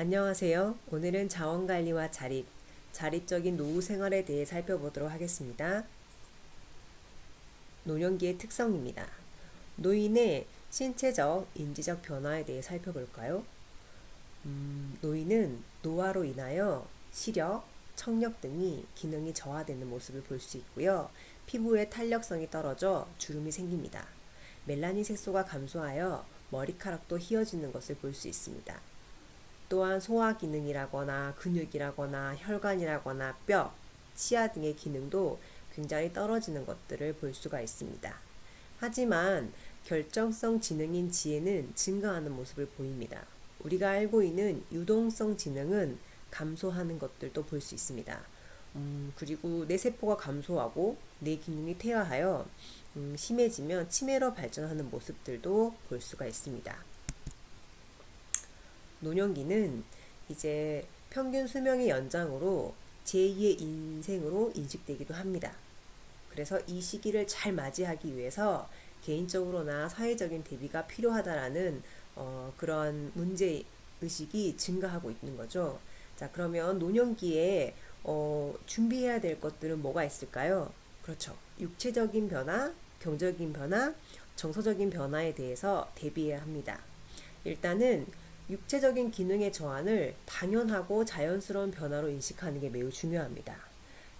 안녕하세요. 오늘은 자원관리와 자립, 자립적인 노후 생활에 대해 살펴보도록 하겠습니다. 노년기의 특성입니다. 노인의 신체적, 인지적 변화에 대해 살펴볼까요? 음, 노인은 노화로 인하여 시력, 청력 등이 기능이 저하되는 모습을 볼 수 있고요. 피부의 탄력성이 떨어져 주름이 생깁니다. 멜라닌 색소가 감소하여 머리카락도 휘어지는 것을 볼 수 있습니다. 또한 소화 기능이라거나 근육이라거나 혈관이라거나 뼈, 치아 등의 기능도 굉장히 떨어지는 것들을 볼 수가 있습니다. 하지만 결정성 지능인 지혜는 증가하는 모습을 보입니다. 우리가 알고 있는 유동성 지능은 감소하는 것들도 볼 수 있습니다. 음, 그리고 뇌 세포가 감소하고 뇌 기능이 퇴화하여 음, 심해지면 치매로 발전하는 모습들도 볼 수가 있습니다. 노년기는 이제 평균 수명의 연장으로 제2의 인생으로 인식되기도 합니다. 그래서 이 시기를 잘 맞이하기 위해서 개인적으로나 사회적인 대비가 필요하다라는 어, 그런 문제 의식이 증가하고 있는 거죠. 자, 그러면 노년기에 어, 준비해야 될 것들은 뭐가 있을까요? 그렇죠. 육체적인 변화, 경제적인 변화, 정서적인 변화에 대해서 대비해야 합니다. 일단은 육체적인 기능의 저하를 당연하고 자연스러운 변화로 인식하는 게 매우 중요합니다.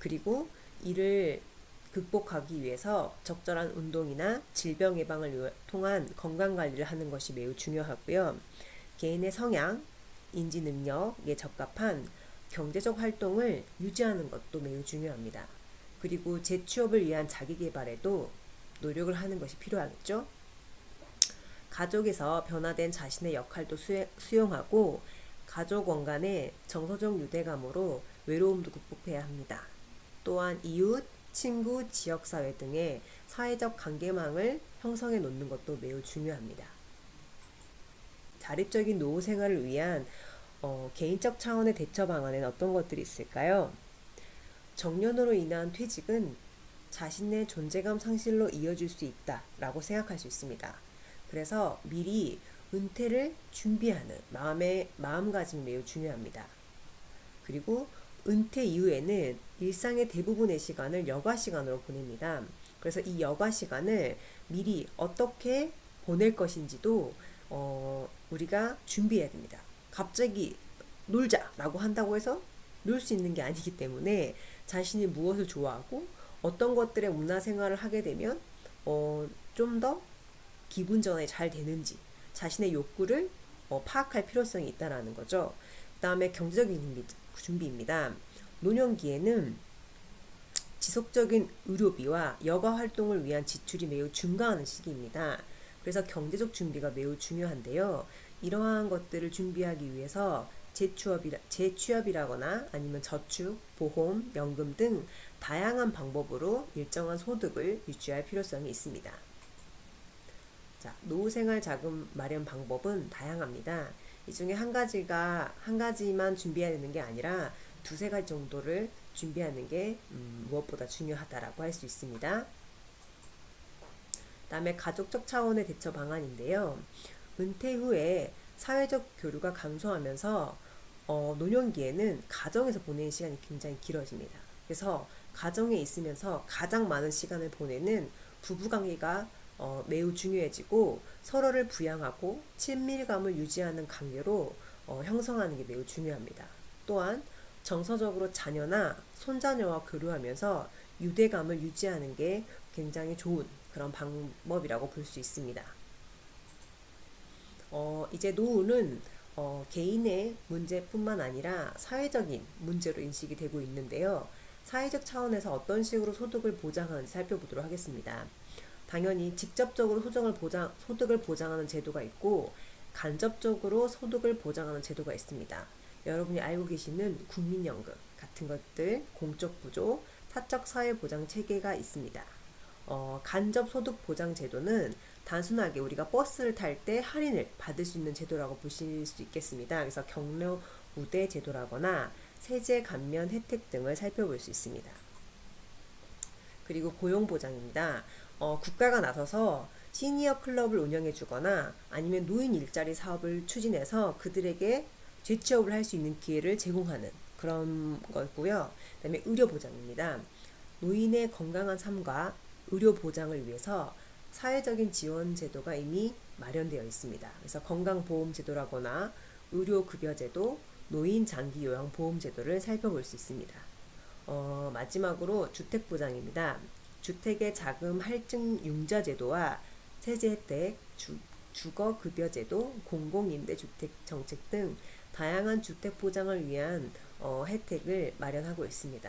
그리고 이를 극복하기 위해서 적절한 운동이나 질병 예방을 통한 건강 관리를 하는 것이 매우 중요하고요. 개인의 성향, 인지 능력에 적합한 경제적 활동을 유지하는 것도 매우 중요합니다. 그리고 재취업을 위한 자기 개발에도 노력을 하는 것이 필요하겠죠. 가족에서 변화된 자신의 역할도 수용하고 가족 원간의 정서적 유대감으로 외로움도 극복해야 합니다. 또한 이웃, 친구, 지역사회 등의 사회적 관계망을 형성해 놓는 것도 매우 중요합니다. 자립적인 노후 생활을 위한 어, 개인적 차원의 대처 방안에는 어떤 것들이 있을까요? 정년으로 인한 퇴직은 자신의 존재감 상실로 이어질 수 있다라고 생각할 수 있습니다. 그래서 미리 은퇴를 준비하는 마음의 마음가짐이 매우 중요합니다. 그리고 은퇴 이후에는 일상의 대부분의 시간을 여가 시간으로 보냅니다. 그래서 이 여가 시간을 미리 어떻게 보낼 것인지도 어, 우리가 준비해야 됩니다. 갑자기 놀자라고 한다고 해서 놀 수 있는 게 아니기 때문에 자신이 무엇을 좋아하고 어떤 것들의 문화 생활을 하게 되면 어, 좀더 기분 전환이 잘 되는지 자신의 욕구를 어, 파악할 필요성이 있다라는 거죠. 그 다음에 경제적인 준비, 준비입니다. 노년기에는 지속적인 의료비와 여가 활동을 위한 지출이 매우 증가하는 시기입니다. 그래서 경제적 준비가 매우 중요한데요. 이러한 것들을 준비하기 위해서 재취업이라, 재취업이라거나 아니면 저축, 보험, 연금 등 다양한 방법으로 일정한 소득을 유지할 필요성이 있습니다. 자, 노후생활 자금 마련 방법은 다양합니다. 이 중에 한 가지가 한 가지만 준비해야 되는 게 아니라 두세 가지 정도를 준비하는 게 음, 무엇보다 중요하다라고 할 수 있습니다. 다음에 가족적 차원의 대처 방안인데요. 은퇴 후에 사회적 교류가 감소하면서 어, 노년기에는 가정에서 보내는 시간이 굉장히 길어집니다. 그래서 가정에 있으면서 가장 많은 시간을 보내는 부부관계가 어, 매우 중요해지고 서로를 부양하고 친밀감을 유지하는 관계로 어, 형성하는 게 매우 중요합니다. 또한 정서적으로 자녀나 손자녀와 교류하면서 유대감을 유지하는 게 굉장히 좋은 그런 방법이라고 볼 수 있습니다. 어, 이제 노후는 어, 개인의 문제뿐만 아니라 사회적인 문제로 인식이 되고 있는데요. 사회적 차원에서 어떤 식으로 소득을 보장하는지 살펴보도록 하겠습니다. 당연히 직접적으로 소정을 보장, 소득을 보장하는 제도가 있고 간접적으로 소득을 보장하는 제도가 있습니다. 여러분이 알고 계시는 국민연금 같은 것들, 공적 부조, 사적 사회 보장 체계가 있습니다. 어, 간접 소득 보장 제도는 단순하게 우리가 버스를 탈 때 할인을 받을 수 있는 제도라고 보실 수 있겠습니다. 그래서 경로 우대 제도라거나 세제 감면 혜택 등을 살펴볼 수 있습니다. 그리고 고용 보장입니다. 어, 국가가 나서서 시니어 클럽을 운영해 주거나 아니면 노인 일자리 사업을 추진해서 그들에게 재취업을 할 수 있는 기회를 제공하는 그런 거고요. 그다음에 의료 보장입니다. 노인의 건강한 삶과 의료 보장을 위해서 사회적인 지원 제도가 이미 마련되어 있습니다. 그래서 건강보험 제도라거나 의료급여제도, 노인 장기 요양 보험 제도를 살펴볼 수 있습니다. 어, 마지막으로 주택 보장입니다. 주택의 자금 할증 융자 제도와 세제 혜택, 주, 주거급여 제도, 공공임대주택 정책 등 다양한 주택 보장을 위한 어, 혜택을 마련하고 있습니다.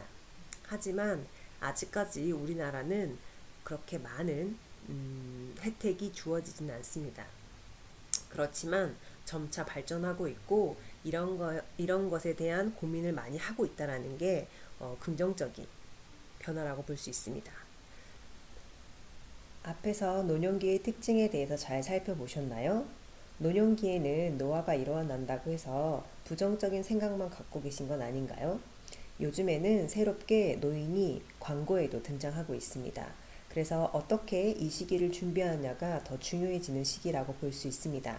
하지만 아직까지 우리나라는 그렇게 많은 음, 혜택이 주어지진 않습니다. 그렇지만 점차 발전하고 있고 이런 거 이런 것에 대한 고민을 많이 하고 있다라는 게 어, 긍정적인 변화라고 볼 수 있습니다. 앞에서 노년기의 특징에 대해서 잘 살펴보셨나요? 노년기에는 노화가 일어난다고 해서 부정적인 생각만 갖고 계신 건 아닌가요? 요즘에는 새롭게 노인이 광고에도 등장하고 있습니다. 그래서 어떻게 이 시기를 준비하느냐가 더 중요해지는 시기라고 볼 수 있습니다.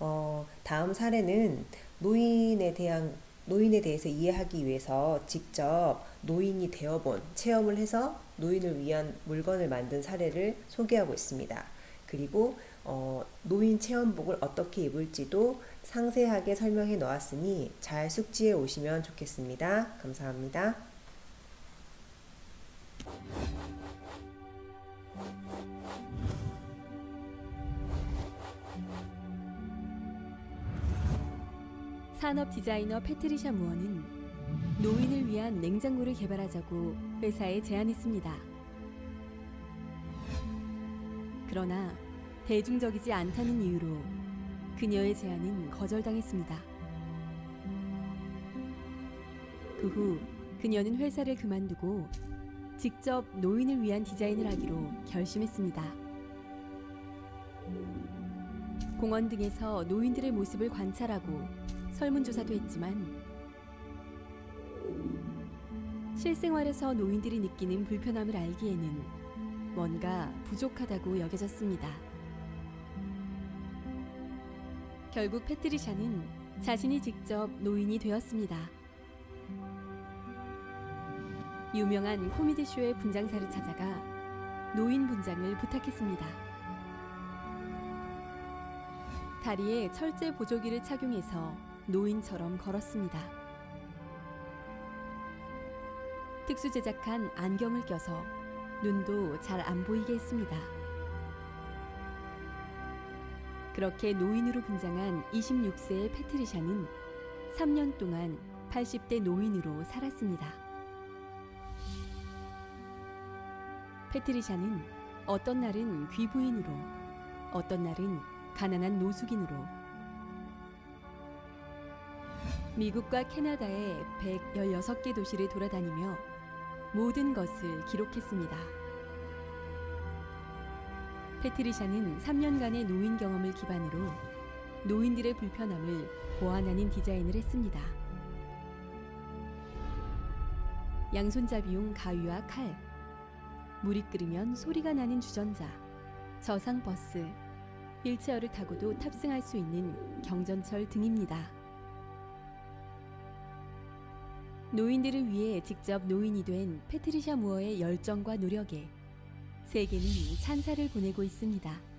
어, 다음 사례는 노인에 대한 노인에 대해서 이해하기 위해서 직접 노인이 되어본 체험을 해서 노인을 위한 물건을 만든 사례를 소개하고 있습니다. 그리고 어, 노인 체험복을 어떻게 입을지도 상세하게 설명해 놓았으니 잘 숙지해 오시면 좋겠습니다. 감사합니다. 산업 디자이너 패트리샤 무어는 노인을 위한 냉장고를 개발하자고 회사에 제안했습니다. 그러나 대중적이지 않다는 이유로 그녀의 제안은 거절당했습니다. 그 후 그녀는 회사를 그만두고 직접 노인을 위한 디자인을 하기로 결심했습니다. 공원 등에서 노인들의 모습을 관찰하고 설문조사도 했지만 실생활에서 노인들이 느끼는 불편함을 알기에는 뭔가 부족하다고 여겨졌습니다. 결국 패트리샤는 자신이 직접 노인이 되었습니다. 유명한 코미디 쇼의 분장사를 찾아가 노인 분장을 부탁했습니다. 다리에 철제 보조기를 착용해서 노인처럼 걸었습니다. 특수 제작한 안경을 껴서 눈도 잘 안 보이게 했습니다. 그렇게 노인으로 분장한 26세의 패트리샤는 3년 동안 80대 노인으로 살았습니다. 패트리샤는 어떤 날은 귀부인으로, 어떤 날은 가난한 노숙인으로 미국과 캐나다의 116개 도시를 돌아다니며 모든 것을 기록했습니다. 패트리샤는 3년간의 노인 경험을 기반으로 노인들의 불편함을 보완하는 디자인을 했습니다. 양손잡이용 가위와 칼, 물이 끓으면 소리가 나는 주전자, 저상 버스, 휠체어를 타고도 탑승할 수 있는 경전철 등입니다. 노인들을 위해 직접 노인이 된 패트리샤 무어의 열정과 노력에 세계는 찬사를 보내고 있습니다.